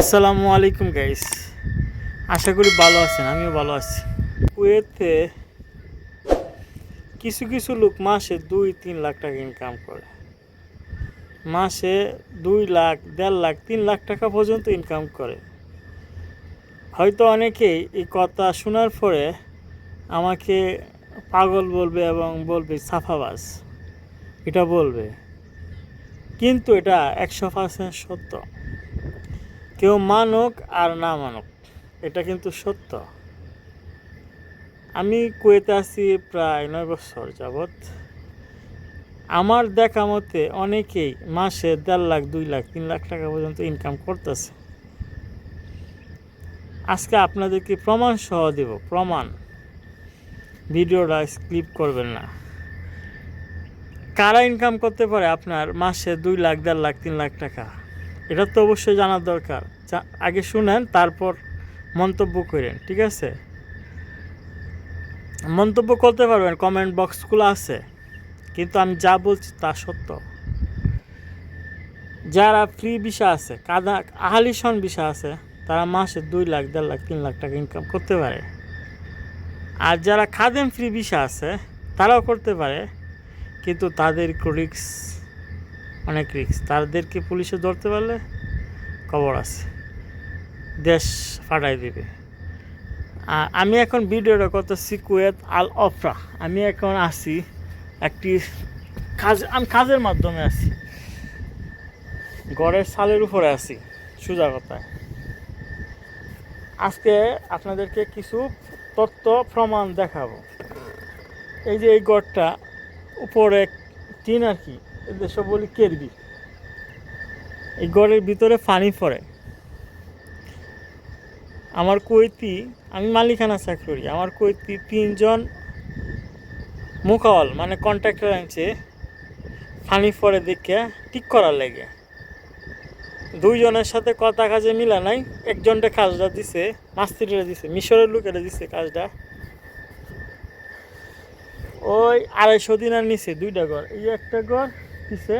আসসালামু আলাইকুম গাইস আশা করি ভালো আছেন, আমিও ভালো আছি। কুয়েতে কিছু কিছু লোক মাসে দুই, তিন লাখ টাকা ইনকাম করে। মাসে দুই লাখ, দেড় লাখ, তিন লাখ টাকা পর্যন্ত ইনকাম করে। হয়তো অনেকেই এই কথা শোনার পরে আমাকে পাগল বলবে এবং বলবে, সাফাবাজ। এটা বলবে। কিন্তু এটা একশো পার্সেন্ট সত্য। কেউ মানুক আর না মানুক, এটা কিন্তু সত্য। আমি কুয়েতে আছি প্রায় নয় বছর যাবৎ। আমার দেখা মতে অনেকেই মাসে দেড় লাখ, দুই লাখ, তিন লাখ টাকা পর্যন্ত ইনকাম করতেছে। আজকে আপনাদেরকে প্রমাণ সহ দেব, প্রমাণ। ভিডিওটা স্ক্লিপ করবেন না। কারা ইনকাম করতে পারে আপনার মাসে দুই লাখ, দেড় লাখ, তিন লাখ টাকা? এটা তো অবশ্যই জানার দরকার। আগে শুনেন, তারপর মন্তব্য করেন, ঠিক আছে? মন্তব্য করতে পারবেন কমেন্ট বক্সগুলো আছে। কিন্তু আমি যা বলছি তা সত্য। যারা ফ্রি ভিসা আছে, কাদা আহালিশন ভিসা আছে, তারা মাসে দুই লাখ, দেড় লাখ, তিন লাখ টাকা ইনকাম করতে পারে। আর যারা খাদেম ফ্রি ভিসা আছে, তারাও করতে পারে, কিন্তু তাদের রিক্স অনেক রিক্স তাদেরকে পুলিশে ধরতে পারলে খবর আছে। দেশ ফাটাই দিবে। আমি এখন ভিডিওটা করতেছি কুয়েত আল অফরা। আমি এখন আছি একটি কাজ, আমি কাজের মাধ্যমে আছি গড়ের সালের উপরে আছি সোজা কথায়। আজকে আপনাদেরকে কিছু তথ্য, প্রমাণ দেখাবো। এই যে এই গড়টা উপরে টিন আর কি। এদেশে বলি কেরবি। এই গড়ের ভিতরে ফানি পড়ে। আমার কৈতি আমি মালিকানা চাকরি করি আমার কৈতি তিনজন মুখাওয়াল মানে কন্ট্রাক্টর আনছে, ফানি পড়ে দেখে ঠিক করার লেগে। দুইজনের সাথে কথা কাজে মিলা নাই, একজনটা কাজটা দিছে, মাস্তিরিরা দিছে, মিশরের লোকেরা দিছে কাজটা। ওই আড়াইশো দিনের নিচে দুইটা ঘর, এই একটা ঘর দিছে।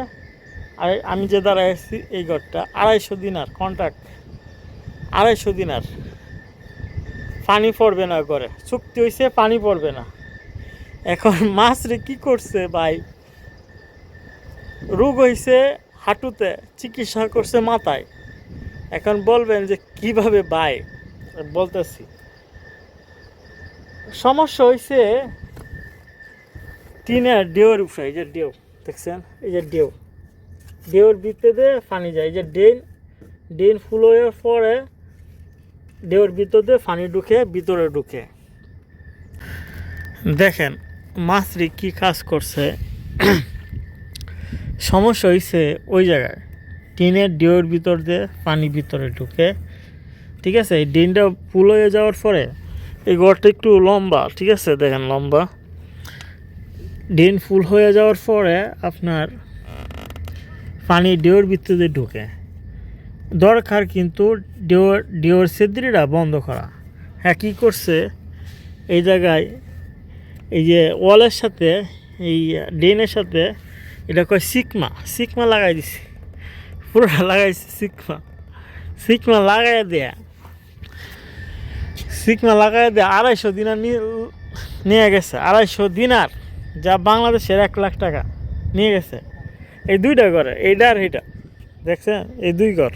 আর আমি যে দাঁড়ায় আছি এই ঘরটা, আড়াইশো দিনার কন্ট্রাক্ট আড়াইশো দিনার। পানি পড়বে না ঘরে। চুক্তি হয়েছে পানি পড়বে না। এখন মাছ রে কি করছে ভাই? রোগ হয়েছে হাঁটুতে, চিকিৎসা করছে মাথায়। এখন বলবেন যে কীভাবে ভাই? বলতেছি। সমস্যা হয়েছে টিনের ডেউর উপরে যে ডেউ দেখছেন? এই যে ডেউ। ডেউর ভিতরে পানি যায়। এই যে ড্রেন ড্রেন ফুল হয়ে পরে ডেউর ভিতরে পানি ঢুকে, ভিতরে ঢুকে। দেখেন মাছরি কি কাজ করছে? সমস্যা হয়েছে ওই জায়গায়। টিনের ডেউর ভিতর দিয়ে পানি ভিতরে ঢুকে। ঠিক আছে? এই ড্রেনটা ফুল হয়ে যাওয়ার পরে এই ঘরটা একটু লম্বা, ঠিক আছে? দেখেন লম্বা। ড্রেন ফুল হয়ে যাওয়ার পরে আপনার পানি ডেওর ভিতরে ঢুকে। দরকার কিন্তু ডেওর ডেওর সেদ্রিটা বন্ধ করা। হ্যাঁ কী করছে? এই জায়গায় এই যে ওয়ালের সাথে, এই ড্রেনের সাথে এটা কয় সিকমা সিকমা লাগাই দিছে। পুরো লাগাইছে সিকমা সিকমা লাগাই দেয়া। সিকমা লাগাই দেয়া, আড়াইশো দিনার নিয়ে গেছে। আড়াইশো দিনার যা বাংলাদেশের এক লাখ টাকা নিয়ে গেছে। এই দুইটা ঘরে, এইটা আর এইটা। দেখছেন? এই দুই ঘর।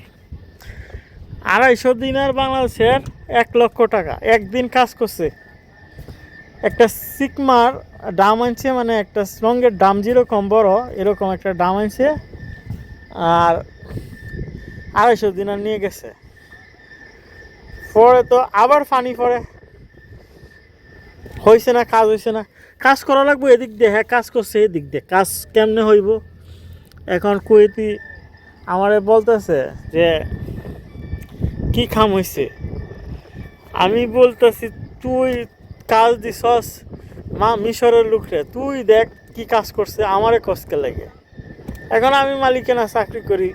আড়াইশো দিনার বাংলাদেশের এক লক্ষ টাকা। একদিন কাজ করছে। একটা সিকমার ডাম আনছে মানে একটা স্ট্রংয়ের ডাম যেরকম বড়, এরকম একটা ডাম আনছে। আর আড়াইশো দিনার নিয়ে গেছে। পরে তো আবার পানি পড়ে। হয়েছে না, কাজ হয়েছে না। কাজ করা লাগবে এদিক দিয়ে হ্যাঁ কাজ করছে এদিক দিয়ে। কাজ কেমনে হইব? এখন কুয়েতি আমারে বলতেছে যে, কি খাম হয়েছে আমি বলতেছি, তুই কাজ দিছস, মা মিশরের লোকরে তুই দেখ কি কাজ করছে, আমারে কষ্টকে লাগে? এখন আমি মালিকে না চাকরি করি,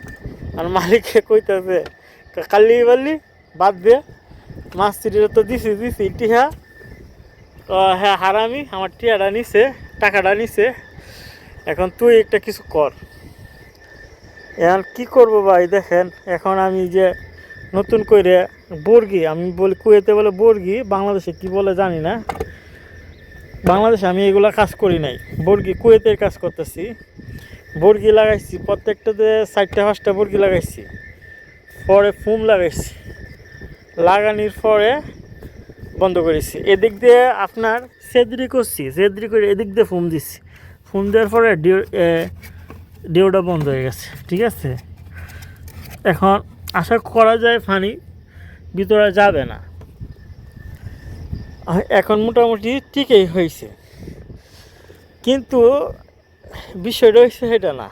আর মালিকে কইতেছে কালি বললি বাদ দে, মাছ তো দিছি দিছি, টিহা ও হ্যাঁ হারামি, আমার টিয়াটা নিছে, টাকাটা নিছে। এখন তুই একটা কিছু কর। এখন কি করব ভাই, দেখেন, এখন আমি যে নতুন করে বর্গি, আমি বলি, কুয়েতে বলে বর্গি, বাংলাদেশে কি বলে জানি না। বাংলাদেশে আমি এগুলো কাজ করি নাই। বর্গি কুয়েতের কাজ করতেছি। বর্গি লাগাইছি প্রত্যেকটাতে চারটা, পাঁচটা বর্গি লাগাইছি। পরে ফুম লাগাইছি। লাগানির পরে বন্ধ করেছি। এদিক দিয়ে আপনার সেদ্রি করছি, সেদ্রি করে এদিক দিয়ে ফুম দিচ্ছি। ফুম দেওয়ার পরে ডিও ডিওটা বন্ধ হয়ে গেছে, ঠিক আছে? এখন আশা করা যায় ফানি, ভিতরে যাবে না। এখন মোটামুটি ঠিকই হয়েছে। কিন্তু বিষয়টা হয়েছে সেটা না।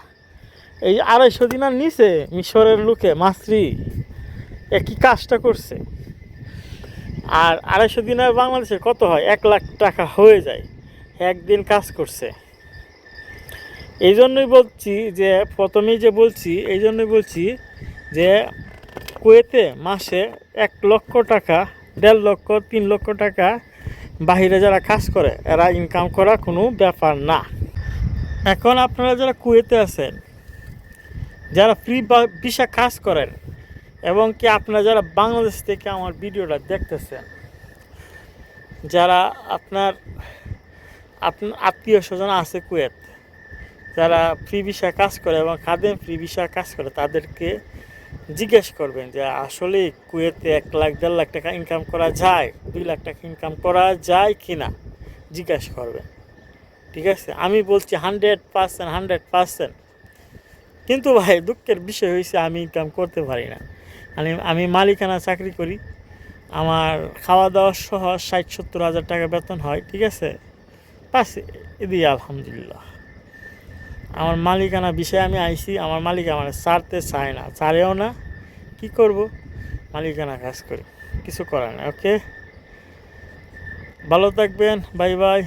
এই আড়াইশো দিনার নিচে মিশরের লোকে মাছরি একই কাজটা করছে? আর আড়াইশো দিনের বাংলাদেশে কত হয়? এক লাখ টাকা হয়ে যায়। একদিন কাজ করছে। এই জন্যই বলছি যে, প্রথমেই যে বলছি, এই জন্যই বলছি যে, কুয়েতে মাসে এক লক্ষ টাকা, দেড় লক্ষ, তিন লক্ষ টাকা বাহিরে যারা কাজ করে, এরা ইনকাম করা কোনো ব্যাপার না। এখন আপনারা যারা কুয়েতে আছেন, যারা ফ্রি ভিসা কাজ করেন এবং কি আপনারা যারা বাংলাদেশ থেকে আমার ভিডিওটা দেখতেছেন, যারা আপনার আপনার আত্মীয় স্বজন আছে কুয়েত, যারা ফ্রি ভিসা কাজ করে এবং খাদেম ফ্রি ভিসা কাজ করে, তাদেরকে জিজ্ঞেস করবেন যে আসলে কুয়েতে এক লাখ, দেড় লাখ টাকা ইনকাম করা যায়, দুই লাখ টাকা ইনকাম করা যায় কি না জিজ্ঞেস করবেন। ঠিক আছে? আমি বলছি হান্ড্রেড পার্সেন্ট হান্ড্রেড পার্সেন্ট কিন্তু ভাই, দুঃখের বিষয় হয়েছে আমি ইনকাম করতে পারি না। আমি আমি মালিকানা চাকরি করি। আমার খাওয়া দাওয়া সহ ষাট সত্তর হাজার টাকা বেতন হয়, ঠিক আছে? পাস এদিকে আলহামদুলিল্লাহ। আমার মালিকানা বিষয়ে আমি আইছি, আমার মালিক আমার ছাড়তে চায় না, ছাড়েও না। কি করব? মালিকানা কাজ করি, কিছু করার না ওকে? ভালো থাকবেন বাই বাই